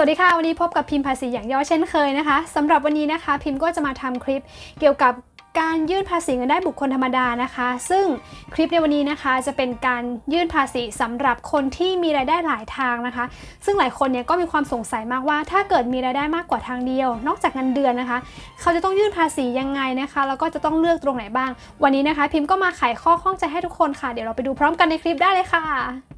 สวัสดีค่ะวันนี้พบกับพิมพ์ภาษีอย่างย่อเช่นเคยนะคะสำหรับวันนี้นะคะ พิมพ์ก็จะมาทำคลิปเกี่ยวกับการยื่นภาษีเงินได้บุคคลธรรมดานะคะ ซึ่งคลิปในวันนี้นะคะจะเป็นการยื่นภาษีสำหรับคนที่มีรายได้หลายทางนะคะ ซึ่งหลายคนเนี่ยก็มีความสงสัยมากว่า ถ้าเกิดมีรายได้มากกว่าทางเดียว นอกจากเงินเดือนนะคะ เขาจะต้องยื่นภาษียังไงนะคะแล้วก็จะต้องเลือกตรงไหนบ้าง วันนี้นะคะ พิมพ์ก็มาไขข้อข้องใจให้ทุกคนค่ะเดี๋ยวเราไปดูพร้อมกันในคลิปได้เลยค่ะ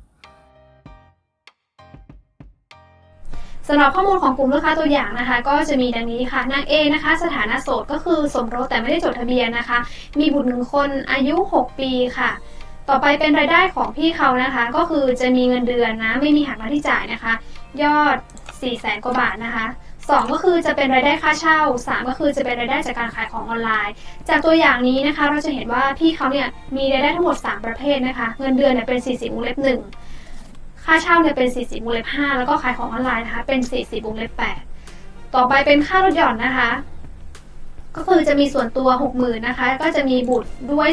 สำหรับข้อมูลของกลุ่มลูกค้าตัวอย่างนะคะ ก็จะมีดังนี้ค่ะนางเอนะคะ สถานะโสดก็คือสมรสแต่ไม่ได้จดทะเบียนนะคะ มีบุตรหนึ่งคนอายุ 6 ปีค่ะ ต่อไปเป็นรายได้ของพี่เขานะคะ ก็คือจะมีเงินเดือนนะไม่มีหักหน้าที่จ่ายนะคะ ยอด4 0 0แสนกว่าบาทนะคะ 2 ก็คือจะเป็นรายได้ค่าเช่า 3 ก็คือจะเป็นรายได้จากการขายของออนไลน์ จากตัวอย่างนี้นะคะ เราจะเห็นว่าพี่เขาเนี่ยมีรายได้ทั้งหมด 3 ประเภทนะคะ เงินเดือนเนี่ยเป็น 40วงเล็บ1 ค่าเช่าเนี่ยเป็น 40วงเล็บ5แล้วก็ขายของออนไลน์นะคะเป็น 40วงเล็บ8ต่อไปเป็นค่ารถหย่อนนะคะ ก็คือจะมีส่วนตัว 60,000นะคะ ก็จะมีบุตรด้วย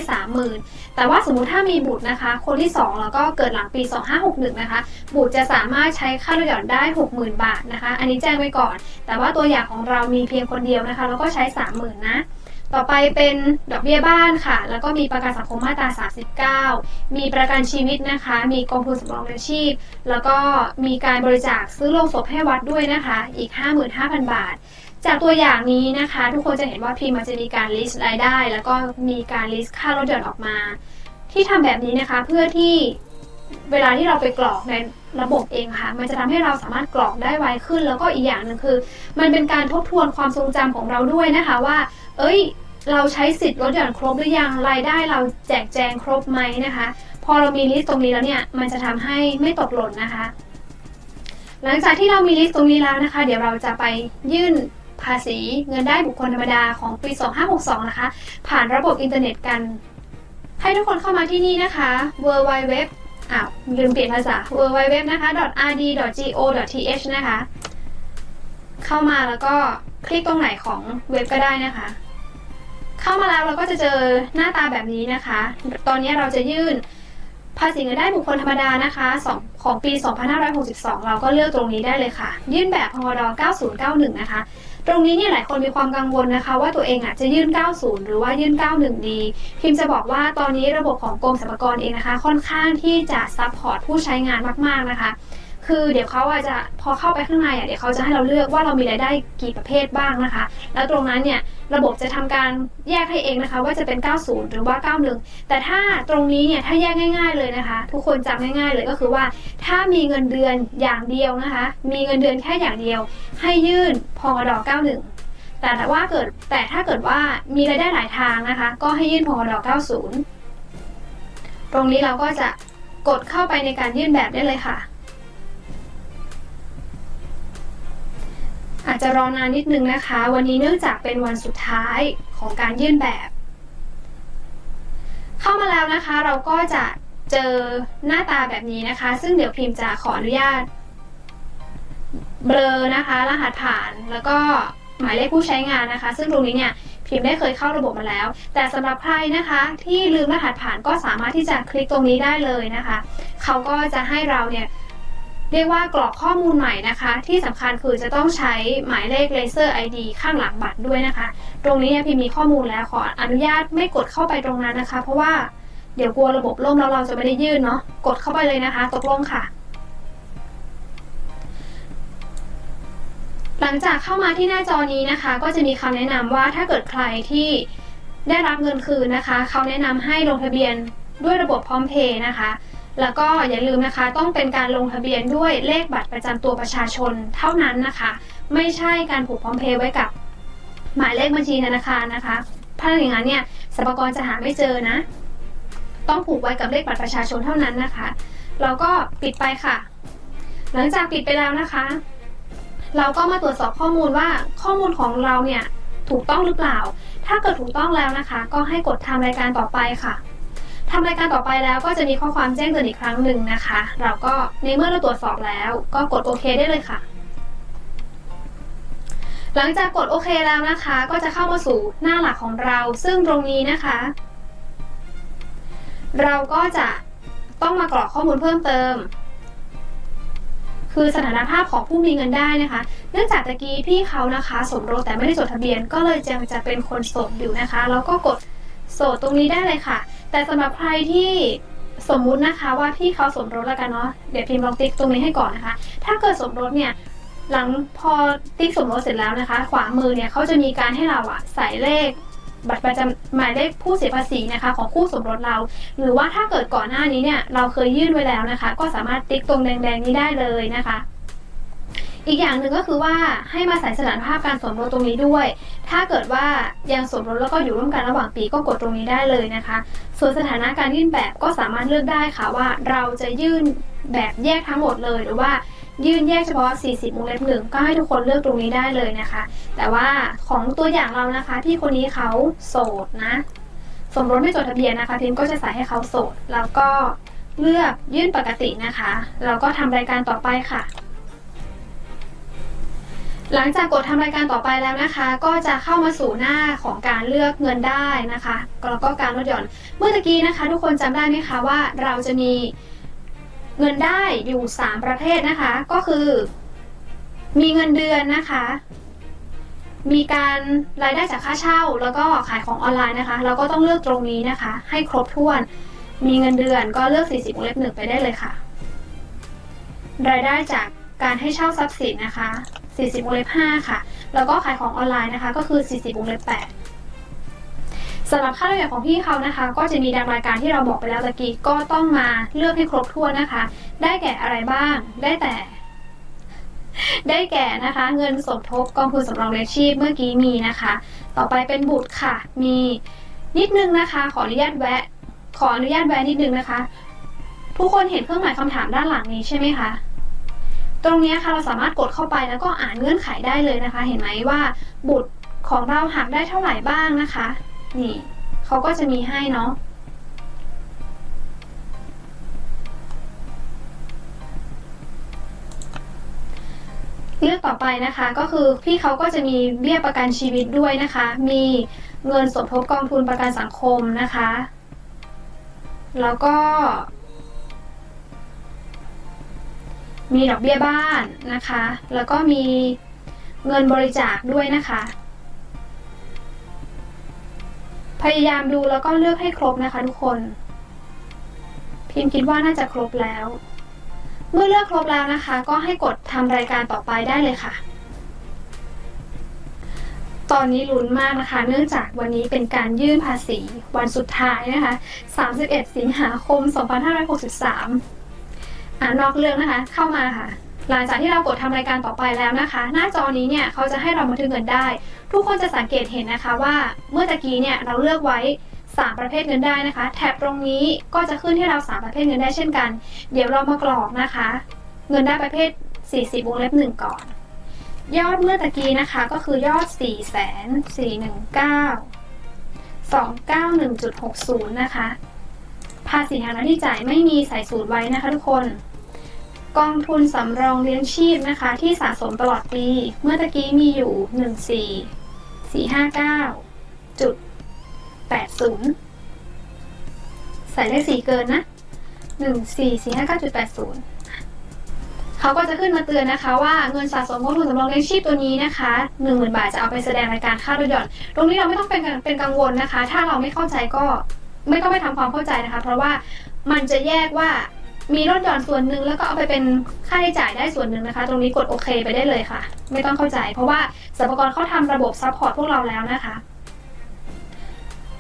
30,000 แต่ว่าสมมุติถ้ามีบุตรนะคะ คนที่ 2 แล้วก็เกิดหลังปี 2561 นะคะ บุตรจะสามารถใช้ค่ารถหย่อนได้ 60,000 บาทนะคะ อันนี้แจ้งไว้ก่อน แต่ว่าตัวอย่างของเรามีเพียงคนเดียวนะคะ แล้วก็ใช้ 30,000 นะ ต่อไปเป็นดอกเบี้ยบ้านค่ะ แล้วก็มีประกันสังคมมาตรา 39 มีประกันชีวิตนะคะ มีกองทุนสำรองเลี้ยงชีพ แล้วก็มีการบริจาคซื้อโลงศพให้วัดด้วยนะคะ อีก 55,000 บาท จากตัวอย่างนี้นะคะ ทุกคนจะเห็นว่าพิมพ์มันจะมีการ list รายได้ แล้วก็มีการ list ค่ารถยนต์ออกมา ที่ทำแบบนี้นะคะเพื่อที่ เวลาที่เราไปกรอกในระบบเองค่ะ มันจะทำให้เราสามารถกรอกได้ไวขึ้น แล้วก็อีกอย่างหนึ่งคือ มันเป็นการทบทวนความทรงจำของเราด้วยนะคะว่า เอ้ย เราใช้สิทธิ์ลดหย่อนครบหรือยังรายได้เราแจกแจงครบไหมนะคะ พอเรามีลิสต์ตรงนี้แล้วเนี่ยมันจะทำให้ไม่ตกหล่นนะคะ หลังจากที่เรามีลิสต์ตรงนี้แล้วนะคะ เดี๋ยวเราจะไปยื่นภาษีเงินได้บุคคลธรรมดาของปี 2562 นะคะ ผ่านระบบอินเทอร์เน็ตกัน ให้ทุกคนเข้ามาที่นี่นะคะ w w w อ้าวลืมเปลี่ยนภาษา w w w นะคะ rd.go.th นะคะ เข้ามาแล้วก็คลิกตรงไหนของเว็บก็ได้นะคะ เข้ามาแล้วเราก็จะเจอหน้าตาแบบนี้นะคะ ตอนนี้เราจะยื่นภาษีเงินได้บุคคลธรรมดานะคะสองของปี 2562 เราก็เลือกตรงนี้ได้เลยค่ะ ยื่นแบบพร9091 นะคะ ตรงนี้เนี่ยหลายคนมีความกังวลนะคะ ว่าตัวเองอะจะยื่น 90 หรือว่ายื่น 91 ดี พิมพ์จะบอกว่าตอนนี้ระบบของกรมสรรพากรเองนะคะ ค่อนข้างที่จะซัพพอร์ตผู้ใช้งานมากๆนะคะ คือเดี๋ยวเขาอาจจะพอเข้าไปข้างในอะเดี๋ยวเขาจะให้เราเลือกว่าเรามีรายได้กี่ประเภทบ้างนะคะ แล้วตรงนั้นเนี่ยระบบจะทำการแยกให้เองนะคะ ว่าจะเป็น 90 หรือว่า 91 แต่ถ้าตรงนี้เนี่ยถ้าแยกง่าย ๆเลยนะคะ ทุกคนจำง่าย ๆ เลยก็คือว่า ถ้ามีเงินเดือนอย่างเดียวนะคะ มีเงินเดือนแค่อย่างเดียว ให้ยื่นพงดอ91แต่ว่าเกิดแต่ถ้าเกิดว่ามีรายได้หลายทางนะคะ ก็ให้ยื่นพงดอ90 ตรงนี้เราก็จะกดเข้าไปในการยื่นแบบได้เลยค่ะ อาจจะรอนานนิดนึงนะคะ วันนี้เนื่องจากเป็นวันสุดท้ายของการยื่นแบบ เข้ามาแล้วนะคะ เราก็จะเจอหน้าตาแบบนี้นะคะ ซึ่งเดี๋ยวพิมพ์จะขออนุญาต เบลอนะคะ รหัสผ่านแล้วก็หมายเลขผู้ใช้งานนะคะ ซึ่งตรงนี้เนี่ยพิมพ์ได้เคยเข้าระบบมาแล้ว แต่สำหรับใครนะคะ ที่ลืมรหัสผ่านก็สามารถที่จะคลิกตรงนี้ได้เลยนะคะ เขาก็จะให้เราเนี่ย เรียกว่ากรอกข้อมูลใหม่นะคะ ที่สำคัญคือจะต้องใช้หมายเลข Laser ID ข้างหลังบัตรด้วยนะคะ ตรงนี้เนี่ยพิมมีข้อมูลแล้วขออนุญาตไม่กดเข้าไปตรงนั้นนะคะ เพราะว่าเดี๋ยวกลัวระบบล่มแล้วเราจะไม่ได้ยื่นเนาะกดเข้าไปเลยนะคะ ตกลงค่ะ หลังจากเข้ามาที่หน้าจอนี้นะคะ ก็จะมีคำแนะนำว่าถ้าเกิดใครที่ได้รับเงินคืนนะคะเขาแนะนำให้ลงทะเบียนด้วยระบบพร้อมเพย์นะคะ แล้วก็อย่าลืมนะคะต้องเป็นการลงทะเบียนด้วยเลขบัตรประจำตัวประชาชนเท่านั้นนะคะ ไม่ใช่การผูกพร้อมเพย์ไว้กับหมายเลขบัญชีธนาคารนะคะถ้าอย่างนั้นเนี่ยสรรพากรจะหาไม่เจอนะ ต้องผูกไว้กับเลขบัตรประชาชนเท่านั้นนะคะ เราก็ปิดไปค่ะ หลังจากปิดไปแล้วนะคะ เราก็มาตรวจสอบข้อมูลว่าข้อมูลของเราเนี่ยถูกต้องหรือเปล่า ถ้าเกิดถูกต้องแล้วนะคะ ก็ให้กดทำรายการต่อไปค่ะ ทำรายการต่อไปแล้วก็จะมีข้อความแจ้งเตือนอีกครั้งหนึ่งนะคะ เราก็ในเมื่อเราตรวจสอบแล้ว ก็กดโอเคได้เลยค่ะ หลังจากกดโอเคแล้วนะคะ ก็จะเข้ามาสู่หน้าหลักของเรา ซึ่งตรงนี้นะคะ เราก็จะต้องมากรอกข้อมูลเพิ่มเติม คือสถานภาพของผู้มีเงินได้นะคะ เนื่องจากตะกี้พี่เขานะคะ สมรสแต่ไม่ได้จดทะเบียนก็เลยยังจะเป็นคนโสดอยู่นะคะ แล้วก็กด โสดตรงนี้ได้เลยค่ะ แต่สำหรับใครที่สมมุตินะคะว่าพี่เขาสมรสแล้วกันเนาะเดี๋ยวพิมพ์ลองติ๊กตรงนี้ให้ก่อนนะคะ ถ้าเกิดสมรสเนี่ยหลังพอติ๊กสมรสเสร็จแล้วนะคะ ขวามือเนี่ยเขาจะมีการให้เราอะใส่เลขบัตรประจำหมายเลขผู้เสียภาษีนะคะ ของคู่สมรสเรา หรือว่าถ้าเกิดก่อนหน้านี้เนี่ยเราเคยยื่นไว้แล้วนะคะ ก็สามารถติ๊กตรงแดงๆนี้ได้เลยนะคะ อีกอย่างหนึ่งก็คือว่าให้มาใส่สถานภาพการสมรสตรงนี้ด้วย ถ้าเกิดว่ายังสมรสแล้วก็อยู่ร่วมกันระหว่างปีก็กดตรงนี้ได้เลยนะคะ ส่วนสถานะการยื่นแบบก็สามารถเลือกได้ค่ะว่าเราจะยื่นแบบแยกทั้งหมดเลยหรือว่ายื่นแยกเฉพาะ 40วงเล็บหนึ่งก็ให้ทุกคนเลือกตรงนี้ได้เลยนะคะ แต่ว่าของตัวอย่างเรานะคะที่คนนี้เขาโสดนะ สมรสไม่จดทะเบียนนะคะพิมก็จะใส่ให้เขาโสด แล้วก็เลือกยื่นปกตินะคะแล้วก็ทำรายการต่อไปค่ะ หลังจากกดทำรายการต่อไปแล้วนะคะ ก็จะเข้ามาสู่หน้าของการเลือกเงินได้นะคะแล้วก็การลดหย่อน เมื่อตะกี้นะคะ ทุกคนจำได้ไหมคะว่าเราจะมีเงินได้อยู่ 3 ประเภทนะคะ ก็คือ มีเงินเดือนนะคะ มีการรายได้จากค่าเช่า แล้วก็ขายของออนไลน์นะคะ เราก็ต้องเลือกตรงนี้นะคะ ให้ครบถ้วน มีเงินเดือนก็เลือก 40วงเล็บหนึ่งไปได้เลยค่ะ รายได้จากการให้เช่าทรัพย์สินนะคะ 40วงเล็บ5ค่ะ แล้วก็ขายของออนไลน์นะคะ ก็คือ 40วงเล็บ8สำหรับค่าเฉลี่ยของพี่เขานะคะ ก็จะมีดังรายการที่เราบอกไปแล้วตะกี้ก็ต้องมาเลือกให้ครบถ้วนนะคะ ได้แก่อะไรบ้าง ได้แต่ ได้แก่นะคะ เงินสมทบกองทุนสำรองเลี้ยงชีพเมื่อกี้มีนะคะ ต่อไปเป็นบุตรค่ะ มีนิดนึงนะคะ ขออนุญาตแวะ ขออนุญาตแวะนิดนึงนะคะ ทุกคนเห็นเครื่องหมายคำถามด้านหลังนี้ใช่ไหมคะ ตรงนี้ค่ะเราสามารถกดเข้าไปแล้วก็อ่านเงื่อนไขได้เลยนะคะ เห็นไหมว่า บุตรของเราหักได้เท่าไหร่บ้างนะคะ นี่เขาก็จะมีให้เนาะเลือกต่อไปนะคะ ก็คือพี่เขาก็จะมีเบี้ยประกันชีวิตด้วยนะคะ มีเงินสมทบกองทุนประกันสังคมนะคะ แล้วก็ มีดอกเบี้ยบ้านนะคะ แล้วก็มีเงินบริจาคด้วยนะคะ พยายามดูแล้วก็เลือกให้ครบนะคะทุกคน พิมพ์คิดว่าน่าจะครบแล้ว เมื่อเลือกครบแล้วนะคะ ก็ให้กดทำรายการต่อไปได้เลยค่ะ ตอนนี้ลุ้นมากนะคะ เนื่องจากวันนี้เป็นการยื่นภาษีวันสุดท้ายนะคะ 31 สิงหาคม 2563 อ่านอกเรื่องนะคะ เข้ามาค่ะ หลังจากที่เรากดทำรายการต่อไปแล้วนะคะ หน้าจอนี้เนี่ยเขาจะให้เราบันทึกเงินได้ ทุกคนจะสังเกตเห็นนะคะว่าเมื่อตะกี้เนี่ยเราเลือกไว้ 3 ประเภทเงินได้นะคะแท็บตรงนี้ก็จะขึ้นให้เรา 3 ประเภทเงินได้เช่นกัน เดี๋ยวเรามากรอกนะคะ เงินได้ประเภท 40วงเล็บ1ก่อน ยอดเมื่อตะกี้นะคะก็คือยอด 4 4 1 9 291.60 นะคะ ภาษีทางหน้าที่จ่ายไม่มีใส่สูตรไว้นะคะทุกคน กองทุนสำรองเลี้ยงชีพนะคะ ที่สะสมตลอดปี เมื่อตะกี้มีอยู่ 14 459จุด80 ใส่เลขสี่เกินนะ 14 459.80 เขาก็จะขึ้นมาเตือนนะคะว่าเงินสะสมกองทุนสำรองเลี้ยงชีพตัวนี้นะคะ10,000 บาทจะเอาไปแสดงรายการค่าลดหย่อน ตรงนี้เราไม่ต้องเป็นเป็นกังวลนะคะ ถ้าเราไม่เข้าใจก็ ไม่ต้องไปทำความเข้าใจนะคะ เพราะว่ามันจะแยกว่ามีลดหย่อนส่วนหนึ่งแล้วก็เอาไปเป็นค่าใช้จ่ายได้ส่วนหนึ่งนะคะ ตรงนี้กดโอเคไปได้เลยค่ะ ไม่ต้องเข้าใจ เพราะว่าสรรพากรเขาทำระบบซัพพอร์ตพวกเราแล้วนะคะ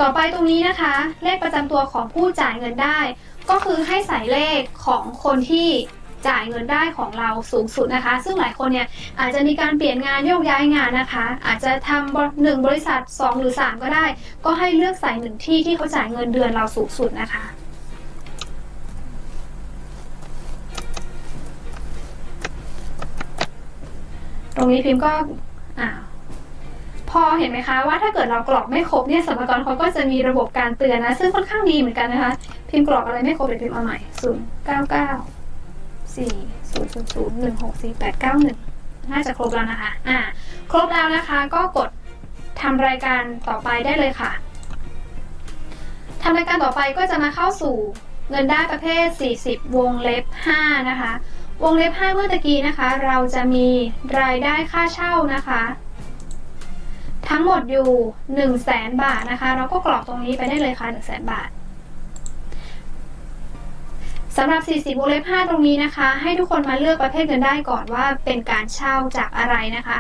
ต่อไปตรงนี้นะคะ เลขประจำตัวของผู้จ่ายเงินได้ ก็คือให้ใส่เลขของคนที่ จ่ายเงินได้ของเราสูงสุดนะคะ ซึ่งหลายคนเนี่ยอาจจะมีการเปลี่ยนงานโยกย้ายงานนะคะ อาจจะทำหนึ่งบริษัท 2 หรือ 3 ก็ได้ ก็ให้เลือกใส่หนึ่งที่ที่เขาจ่ายเงินเดือนเราสูงสุดนะคะตรงนี้พิมพ์ก็อ่าพอเห็นไหมคะว่าถ้าเกิดเรากรอกไม่ครบเนี่ยสรรพากรเขาก็จะมีระบบการเตือนนะ ซึ่งค่อนข้างดีเหมือนกันนะคะ พิมพ์กรอกอะไรไม่ครบเดี๋ยวพิมพ์เอาใหม่ศูนย์เก้าเก้า สี่ศูนย์ศูนย์ศูนย์หนึ่งหกสี่แปดเก้าหนึ่งน่าจะครบแล้วนะคะ อ่า ครบแล้วนะคะก็กดทำรายการต่อไปได้เลยค่ะทำรายการต่อไปก็จะมาเข้าสู่เงินได้ประเภท 40 วงเล็บ 5 นะคะ วงเล็บ 5 เมื่อตะกี้นะคะ เราจะมีรายได้ค่าเช่านะคะ ทั้งหมดอยู่ 1 0 0 0 0แสนบาทนะคะ เราก็กรอกตรงนี้ไปได้เลยค่ะ 1 0 0 0 0แสนบาท สำหรับ 40วงเล็บ5ตรงนี้นะคะ ให้ทุกคนมาเลือกประเภทเงินได้ก่อนว่าเป็นการเช่าจากอะไรนะคะ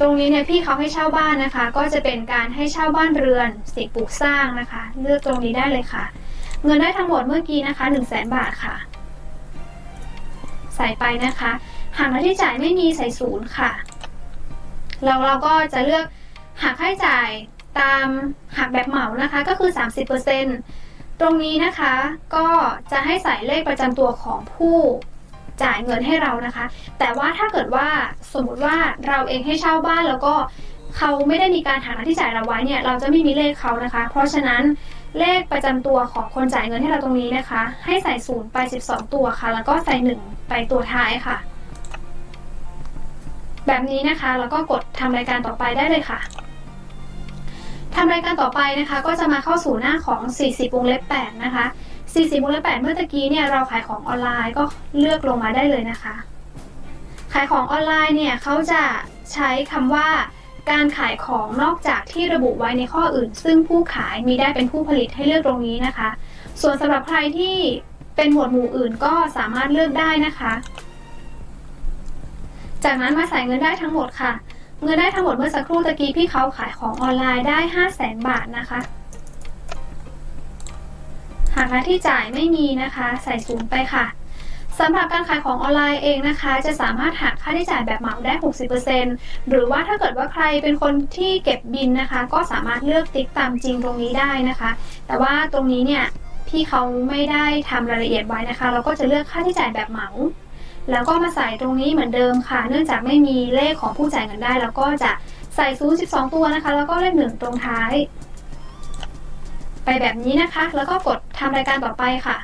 ตรงนี้เนี่ยพี่เขาให้เช่าบ้านนะคะ ก็จะเป็นการให้เช่าบ้านเรือนสิ่งปลูกสร้างนะคะ เลือกตรงนี้ได้เลยค่ะ เงินได้ทั้งหมดเมื่อกี้นะคะ 1 0 0 0 0แสนบาทค่ะ ใส่ไปนะคะหากค่าใช้จ่ายไม่มีใส่ศูนย์ค่ะแล้วเราก็จะเลือกหักค่าใช้จ่ายตามหักแบบเหมานะคะ ก็คือ 30% ตรงนี้นะคะก็จะให้ใส่เลขประจำตัวของผู้จ่ายเงินให้เรานะคะ แต่ว่าถ้าเกิดว่าสมมุติว่าเราเองให้เช่าบ้านแล้วก็เขาไม่ได้มีการหักค่าใช้จ่ายเราไว้เนี่ยเราจะไม่มีเลขเขานะคะ เพราะฉะนั้นเลขประจำตัวของคนจ่ายเงินให้เราตรงนี้นะคะ ให้ใส่ศูนย์ไป 12 ตัวค่ะ แล้วก็ใส่ 1 ไปตัวท้ายค่ะ แบบนี้นะคะแล้วก็กดทำรายการต่อไปได้เลยค่ะ ทำรายการต่อไปนะคะ ก็จะมาเข้าสู่หน้าของ 40วงเล็บ8นะคะ 40วงเล็บ8เมื่อตะกี้เนี่ยเราขายของออนไลน์ก็เลือกลงมาได้เลยนะคะ ขายของออนไลน์เนี่ยเขาจะใช้คำว่าการขายของนอกจากที่ระบุไว้ในข้ออื่น ซึ่งผู้ขายมีได้เป็นผู้ผลิตให้เลือกตรงนี้นะคะ ส่วนสำหรับใครที่เป็นหมวดหมู่อื่นก็สามารถเลือกได้นะคะ จากนั้นมาใส่เงินได้ทั้งหมดค่ะ เงินได้ทั้งหมดเมื่อสักครู่ตะกี้พี่เขาขายของออนไลน์ได้5 0 0แสนบาทนะคะ หากค่าที่จ่ายไม่มีนะคะ ใส่ศูนย์ไปค่ะสำหรับการขายของออนไลน์เองนะคะ จะสามารถหักค่าใช้จ่ายแบบเหมาได้ 60%หรือว่าถ้าเกิดว่าใครเป็นคนที่เก็บบินนะคะ ก็สามารถเลือกติ๊กตามจริงตรงนี้ได้นะคะ แต่ว่าตรงนี้เนี่ยพี่เขาไม่ได้ทำรายละเอียดไว้นะคะ เราก็จะเลือกค่าใช้จ่ายแบบเหมา แล้วก็มาใส่ตรงนี้เหมือนเดิมค่ะ เนื่องจากไม่มีเลขของผู้จ่ายเงินได้ แล้วก็จะใส่ศูนย์12ตัวนะคะ แล้วก็เลขหนึ่งตรงท้าย ไปแบบนี้นะคะ แล้วก็กดทำรายการต่อไปค่ะ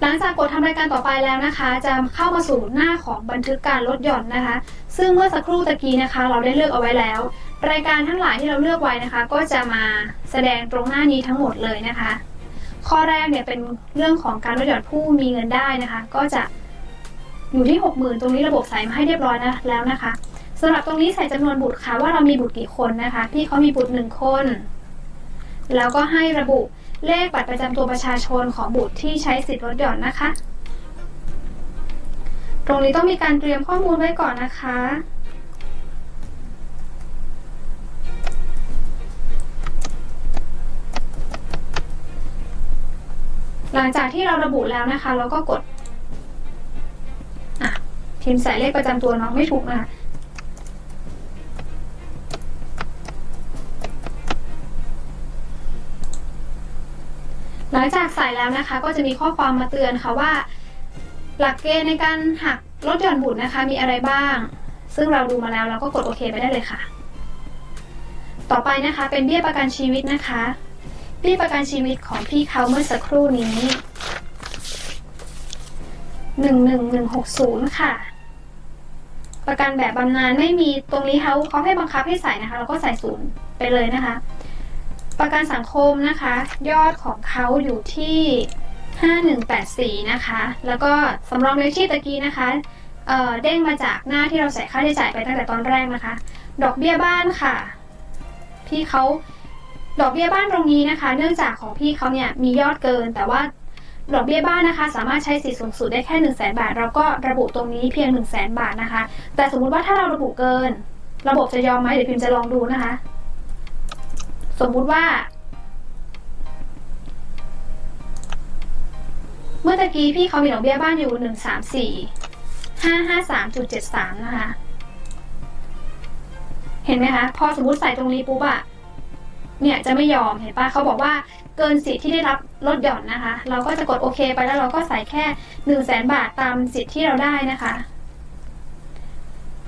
หลังจากกดทำรายการต่อไปแล้วนะคะ จะเข้ามาสู่หน้าของบันทึกการลดหย่อนนะคะ ซึ่งเมื่อสักครู่ตะกี้นะคะ เราได้เลือกเอาไว้แล้ว รายการทั้งหลายที่เราเลือกไว้นะคะ ก็จะมาแสดงตรงหน้านี้ทั้งหมดเลยนะคะ ข้อแรกเนี่ยเป็นเรื่องของการลดหย่อนผู้มีเงินได้นะคะ ก็จะอยู่ที่ 60,000 ตรงนี้ระบบใส่มาให้เรียบร้อยนะแล้วนะคะสำหรับตรงนี้ใส่จำนวนบุตรค่ะว่าเรามีบุตรกี่คนนะคะพี่เขามีบุตรหนึ่งคน แล้วก็ให้ระบุเลขบัตรประจำตัวประชาชนของบุตรที่ใช้สิทธิ์ลดหย่อนนะคะ ตรงนี้ต้องมีการเตรียมข้อมูลไว้ก่อนนะคะ หลังจากที่เราระบุแล้วนะคะ เราก็กดพิมพ์ใส่เลขประจำตัวน้องไม่ถูกนะคะหลังจากใส่แล้วนะคะ ก็จะมีข้อความมาเตือนค่ะว่า หลักเกณฑ์ในการหักลดหย่อนบุตรนะคะ มีอะไรบ้าง ซึ่งเราดูมาแล้วเราก็กดโอเคไปได้เลยค่ะ ต่อไปนะคะเป็นเบี้ยประกันชีวิตนะคะ บี้ประกันชีวิตของพี่เขาเมื่อสักครู่นี้หนึ่งหนึ่งหนึ่งหกศูนย์ค่ะ ประกันแบบบำนาญไม่มีตรงนี้เขาเขาให้บังคับให้ใส่นะคะ เราก็ใส่ศูนย์ไปเลยนะคะ ประกันสังคมนะคะ ยอดของเขาอยู่ที่ 5184 นะคะ แล้วก็สำรองเลี้ยงชีพตะกี้นะคะเอ่อเด้งมาจากหน้าที่เราใส่ค่าใช้จ่ายไปตั้งแต่ตอนแรกนะคะ ดอกเบี้ยบ้านค่ะ พี่เขา ดอกเบี้ยบ้านตรงนี้นะคะ เนื่องจากของพี่เขาเนี่ยมียอดเกิน แต่ว่าดอกเบี้ยบ้านนะคะ สามารถใช้สิทธิสูงสุดได้แค่1 0 0 0 0แบาท เราก็ระบุตรงนี้เพียง 1 0 0 0 0แบาทนะคะ แต่สมมุติว่าถ้าเราระบุเกิน ระบบจะยอมไหมเดี๋ยวพิมจะลองดูนะคะ สมมุติว่า เมื่อตะกี้พี่เขามีดอกเบี้ยบ้านอยู่หนึ่งสามสี่ห้าห้าสามจุดเจ็ดสามนะคะ เห็นไหมคะ พอสมมติใส่ตรงนี้ปุ๊บอะ เนี่ยจะไม่ยอมเห็นปะเขาบอกว่าเกินสิทธิ์ที่ได้รับลดหย่อนนะคะ เราก็จะกดโอเคไปแล้วเราก็ใส่แค่หนึ่งแสนบาทตามสิทธิ์ที่เราได้นะคะ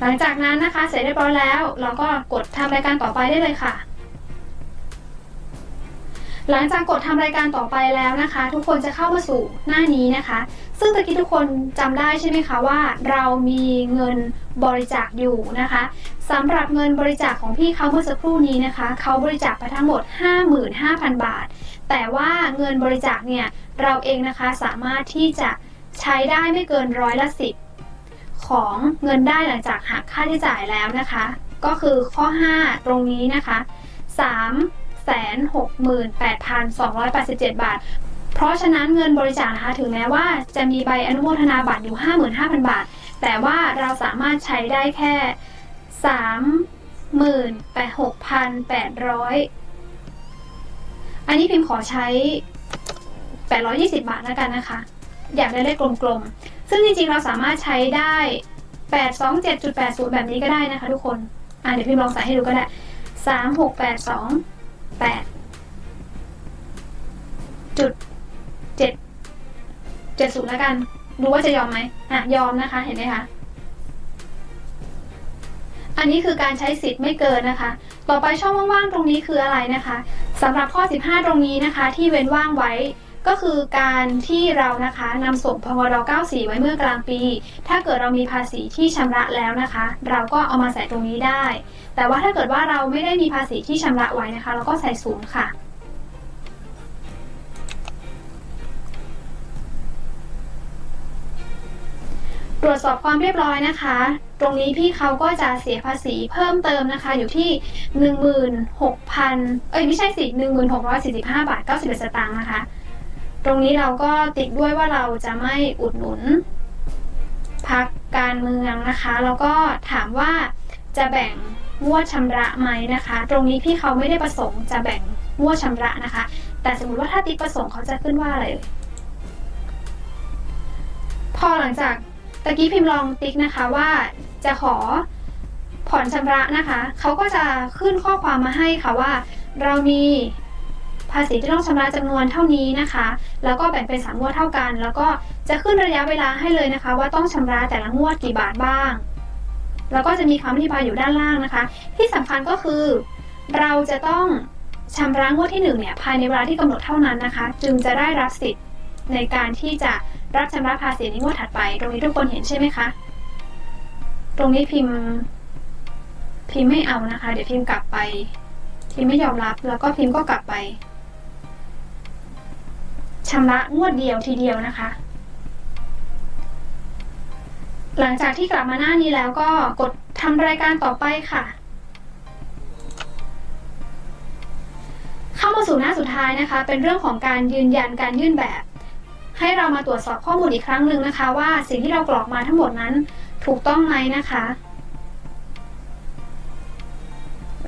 หลังจากนั้นนะคะ เสร็จเรียบร้อยแล้ว เราก็กดทำรายการต่อไปได้เลยค่ะ หลังจากกดทำรายการต่อไปแล้วนะคะ ทุกคนจะเข้ามาสู่หน้านี้นะคะ ซึ่งตะกี้ทุกคนจำได้ใช่ไหมคะว่า เรามีเงินบริจาคอยู่นะคะสำหรับเงินบริจาคของพี่เขาเมื่อสักครู่นี้นะคะเขาบริจาคไปทั้งหมด 55,000 บาท แต่ว่าเงินบริจาคเนี่ยเราเองนะคะสามารถที่จะใช้ได้ไม่เกินร้อยละสิบของเงินได้หลังจากหักค่าใช้จ่ายแล้วนะคะ ก็คือข้อ 5 ตรงนี้นะคะ 3 6 8 2 8 7 บาท เพราะฉะนั้นเงินบริจาคนะคะถึงแม้ว่าจะมีใบอนุโมทนาบัตรอยู่ 55,000 บาท แต่ว่าเราสามารถใช้ได้แค่ 36,800 อันนี้พิมพ์ขอใช้ 820 บาทแล้วกันนะคะ อยากได้เลขกลมๆ ซึ่งจริงๆ เราสามารถใช้ได้ 827.80 แบบนี้ก็ได้นะคะทุกคน อะเดี๋ยวพิมพ์ลองใส่ให้ดูก็ได้ 3682 8จุดเจ็ด จ็ดศูนย์แล้วกัน ดูว่าจะยอมไหมอะยอมนะคะ เห็นไหมคะ อันนี้คือการใช้สิทธิ์ไม่เกินนะคะ ต่อไปช่องว่างๆตรงนี้คืออะไรนะคะสำหรับข้อ 15 ตรงนี้นะคะ ที่เว้นว่างไว้ก็คือการที่เรานะคะนำส่งพงร94 ไว้เมื่อกลางปี ถ้าเกิดเรามีภาษีที่ชำระแล้วนะคะ เราก็เอามาใส่ตรงนี้ได้ แต่ว่าถ้าเกิดว่าเราไม่ได้มีภาษีที่ชำระไว้นะคะ เราก็ใส่ศูนย์ค่ะ ตรวจสอบความเรียบร้อยนะคะ ตรงนี้พี่เขาก็จะเสียภาษีเพิ่มเติมนะคะ อยู่ที่ 16,000 เอ้ยไม่ใช่สิ 1645 บาท 91 สตางค์นะคะ ตรงนี้เราก็ติดด้วยว่าเราจะไม่อุดหนุนพักการเมืองนะคะ แล้วก็ถามว่าจะแบ่งงวดชำระไหมนะคะ ตรงนี้พี่เขาไม่ได้ประสงค์จะแบ่งงวดชำระนะคะ แต่สมมติว่าถ้าติ๊กประสงค์เขาจะขึ้นว่าอะไรพอหลังจาก ตะกี้พิมพ์ลองติ๊กนะคะว่าจะขอผ่อนชำระนะคะ เขาก็จะขึ้นข้อความมาให้ค่ะว่า เรามีภาษีที่ต้องชำระจำนวนเท่านี้นะคะ แล้วก็แบ่งเป็นสามงวดเท่ากัน แล้วก็จะขึ้นระยะเวลาให้เลยนะคะ ว่าต้องชำระแต่ละงวดกี่บาทบ้าง แล้วก็จะมีคำอธิบายอยู่ด้านล่างนะคะ ที่สำคัญก็คือ เราจะต้องชำระงวดที่หนึ่งเนี่ยภายในเวลาที่กำหนดเท่านั้นนะคะ จึงจะได้รับสิทธิ์ในการที่จะ รับชำระภาษีในงวดถัดไป ตรงนี้ทุกคนเห็นใช่ไหมคะ ตรงนี้พิมพ์ พิมพ์ไม่เอานะคะ เดี๋ยวพิมพ์กลับไป พิมพ์ไม่ยอมรับ แล้วก็พิมพ์ก็กลับไปชำระงวดเดียวทีเดียวนะคะ หลังจากที่กลับมาหน้านี้แล้วก็กดทำรายการต่อไปค่ะ เข้ามาสู่หน้าสุดท้ายนะคะ เป็นเรื่องของการยืนยันการยื่นแบบ ให้เรามาตรวจสอบข้อมูลอีกครั้งหนึ่งนะคะ ว่าสิ่งที่เรากรอกมาทั้งหมดนั้นถูกต้องไหมนะคะ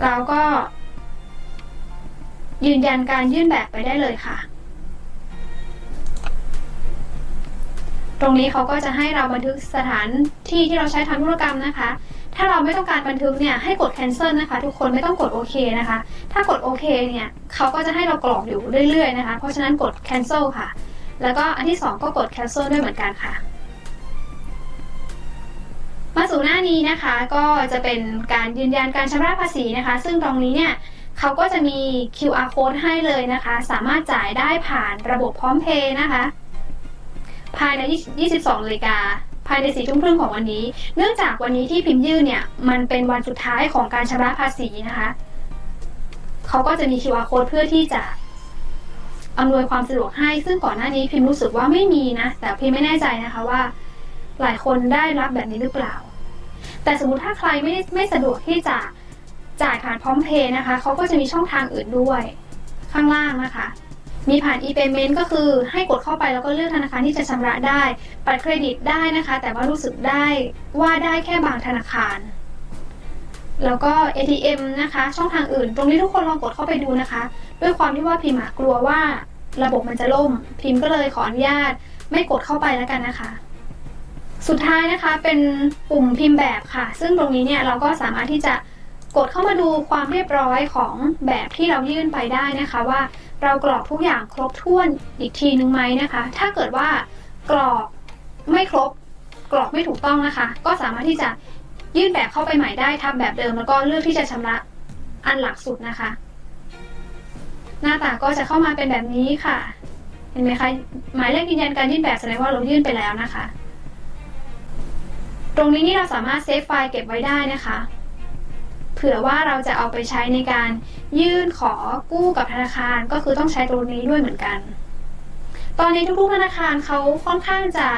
เราก็ ยืนยันการยื่นแบบไปได้เลยค่ะ ตรงนี้เขาก็จะให้เราบันทึกสถานที่ที่เราใช้ทำธุรกรรมนะคะถ้าเราไม่ต้องการบันทึกเนี่ยให้กด cancel นะคะทุกคนไม่ต้องกดโอเคนะคะ ถ้ากดโอเคเนี่ยเขาก็จะให้เรากรอกอยู่เรื่อยๆนะคะ เพราะฉะนั้นกด cancel ค่ะ แล้วก็อันที่ 2 ก็กด cancel ด้วยเหมือนกันค่ะ มาสู่หน้านี้นะคะก็จะเป็นการยืนยันการชำระภาษีนะคะ ซึ่งตรงนี้เนี่ยเขาก็จะมี QR code ให้เลยนะคะ สามารถจ่ายได้ผ่านระบบพร้อมเพย์นะคะ ภายใน 22นาฬิกาภายในสี่ทุ่มครึ่งของวันนี้ เนื่องจากวันนี้ที่พิมพ์ยื่นเนี่ย มันเป็นวันสุดท้ายของการชำระภาษีนะคะ เขาก็จะมี QR code เพื่อที่จะ อำนวยความสะดวกให้ ซึ่งก่อนหน้านี้พิมพ์รู้สึกว่าไม่มีนะ แต่พิมพ์ไม่แน่ใจนะคะว่า หลายคนได้รับแบบนี้หรือเปล่า แต่สมมติถ้าใครไม่ไม่สะดวกที่จะจ่ายผ่านพร้อมเพย์นะคะเขาก็จะมีช่องทางอื่นด้วย ข้างล่างนะคะ มีผ่าน e-payment ก็คือให้กดเข้าไปแล้วก็เลือกธนาคารที่จะชำระได้บัตรเครดิตได้นะคะ แต่ว่ารู้สึกได้ว่าได้แค่บางธนาคาร แล้วก็ ATM นะคะ ช่องทางอื่น ตรงนี้ทุกคนลองกดเข้าไปดูนะคะ ด้วยความที่ว่าพิมพ์กลัวว่าระบบมันจะล่ม พิมพ์ก็เลยขออนุญาตไม่กดเข้าไปแล้วกันนะคะ สุดท้ายนะคะเป็นปุ่มพิมพ์แบบค่ะ ซึ่งตรงนี้เนี่ยเราก็สามารถที่จะกดเข้ามาดูความเรียบร้อยของแบบที่เรายื่นไปได้นะคะว่าเรากรอกทุกอย่างครบถ้วนอีกทีนึงไหมนะคะ ถ้าเกิดว่ากรอกไม่ครบกรอกไม่ถูกต้องนะคะ ก็สามารถที่จะ ยื่นแบบเข้าไปใหม่ได้ทับแบบเดิมแล้วก็เลือกที่จะชำระอันหลักสุดนะคะ หน้าตาก็จะเข้ามาเป็นแบบนี้ค่ะ เห็นไหมคะหมายเลขยืนยันการยื่นแบบแสดงว่าเรายื่นไปแล้วนะคะ ตรงนี้นี่เราสามารถเซฟไฟล์เก็บไว้ได้นะคะเผื่อว่าเราจะเอาไปใช้ในการยื่นขอกู้กับธนาคารก็คือต้องใช้ตรงนี้ด้วยเหมือนกัน ตอนนี้ทุกๆธนาคารเขาค่อนข้างจะ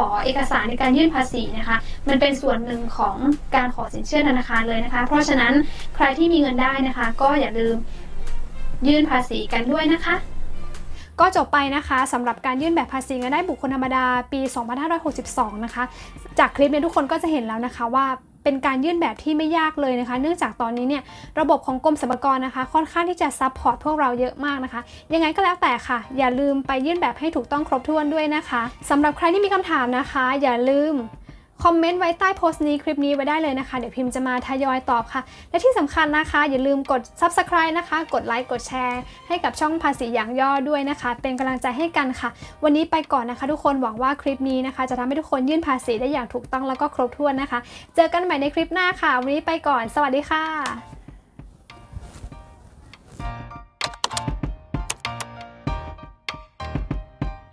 อเอกสารในการยื่นภาษีนะคะ มันเป็นส่วนหนึ่งของการขอสินเชื่อธนาคารเลยนะคะ เพราะฉะนั้นใครที่มีเงินได้นะคะ ก็อย่าลืมยื่นภาษีกันด้วยนะคะก็จบไปนะคะสำหรับการยื่นแบบภาษีเงินได้บุคคลธรรมดาปี 2562 นะคะ จากคลิปเนี่ยทุกคนก็จะเห็นแล้วนะคะว่า เป็นการยื่นแบบที่ไม่ยากเลยนะคะ เนื่องจากตอนนี้เนี่ยระบบของกรมสรรพากรนะคะ ค่อนข้างที่จะซัพพอร์ตพวกเราเยอะมากนะคะ ยังไงก็แล้วแต่ค่ะ อย่าลืมไปยื่นแบบให้ถูกต้องครบถ้วนด้วยนะคะสำหรับใครที่มีคำถามนะคะ อย่าลืม คอมเมนต์ไว้ใต้โพสต์นี้คลิปนี้ไว้ได้เลยนะคะ เดี๋ยวพิมพ์จะมาทยอยตอบค่ะ และที่สำคัญนะคะ อย่าลืมกด subscribe นะคะ กดไลค์กดแชร์ ให้กับช่องภาษีอย่างย่อด้วยนะคะ เป็นกำลังใจให้กันค่ะ วันนี้ไปก่อนนะคะ ทุกคนหวังว่าคลิปนี้นะคะ จะทำให้ทุกคนยื่นภาษีได้อย่างถูกต้องแล้วก็ครบถ้วนนะคะ เจอกันใหม่ในคลิปหน้าค่ะ วันนี้ไปก่อน สวัสดีค่ะ